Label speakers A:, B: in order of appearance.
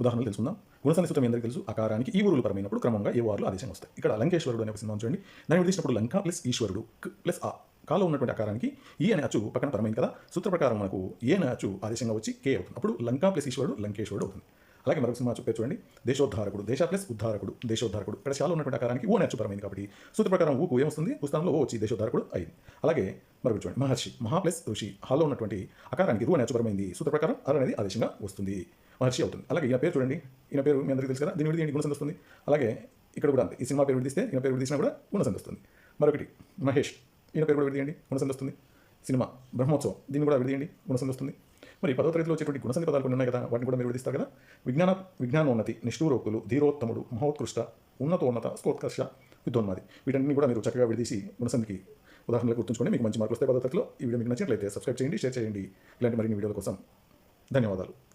A: ఉదాహరణలు తెలుసుకుందాం. గుణసంధి సూత్రం ఎందుకు అందరికీ తెలుసు. అకారానికి ఈ ఊరులు పరమైనప్పుడు క్రమంగా ఏ వారులు ఆదేశం వస్తాయి. ఇక్కడ లంకేశ్వరుడు అనే ఒక సినిమా చూడండి దాన్ని విడిచినప్పుడు లంక ప్లస్ ఈశ్వరుడు ప్లస్ ఆ. కాలో ఉన్నటువంటి అకారానికి ఈ అనే అచ్చు పక్కన పరమైంది కదా. సూత్ర ప్రకారం మనకు ఏ అనే అచ్చు ఆదేశంగా వచ్చి కే అవుతుంది. అప్పుడు లంకా ప్లస్ ఈశ్వరుడు లంకేశ్వరుడు అవుతుంది. అలాగే మరొక సినిమా చెప్పే చూడండి. దేశోద్ధారకుడు దేశ ప్లస్ ఉద్ధారకుడు దేశోద్ధారకుడు. ఇక్కడ చాలా ఉన్నటువంటి అకారానికి ఓ అనే అచ్చు పరమైంది కాబట్టి సూత్ర ప్రకారం ఊకు ఏమొస్తుంది? పుస్తకంలో ఓ వచ్చి దేశోద్ధారకుడు అయింది. అలాగే మరొక చూడండి. మహర్షి మహా ప్లస్ ఋషి హాలో ఉన్నటువంటి అకారానికి రూ అనే అచ్చు పరమైంది. సూత్ర ప్రకారం అర అనేది ఆదేశంగా వస్తుంది. మహర్షి అవుతుంది. అలాగే ఈయన పేరు చూడండి. ఈయన పేరు మీ అందరికీ తెలుసు కదా? దీని విడిది గుణసంధి వస్తుంది అలాగే ఇక్కడ కూడా అంతే. ఈ సినిమా పేరు విడిదిస్తే ఈయన పేరు విడిదిసినా కూడా గుణసంధి వస్తుంది మరొకటి మహేష్. ఈయన పేరు కూడా విడిదియండి. గుణసంధి వస్తుంది సినిమా బ్రహ్మోత్సవం. దీన్ని కూడా విడిదియండి. గుణసంధి వస్తుంది మరి పదో తరగతిలో వచ్చేటువంటి గుణసంధి పదాలు కొన్ని ఉన్నాయి కదా? వాటిని కూడా మీరు విడిస్తారు కదా? విజ్ఞాన విజ్ఞానోన్నతి నిష్ఠూరోక్తులు ధీరోత్తముడు మహోత్కృష్ట ఉన్నతోన్నత స్కోత్కర్ష యుద్ధోన్నది వీటన్ని కూడా మీరు చక్కగా విడిదీసి గుణసంధికి ఉదాహరణలు గుర్తుంచుకోండి మీకు మంచి మార్కులు వస్తే పదో తరగతిలో ఈ వీడియో మీకు నచ్చినట్లయితే సబ్స్క్రైబ్ చేయండి షేర్ చేయండి. ఇలాంటి మరిన్ని వీడియోల కోసం ధన్యవాదాలు.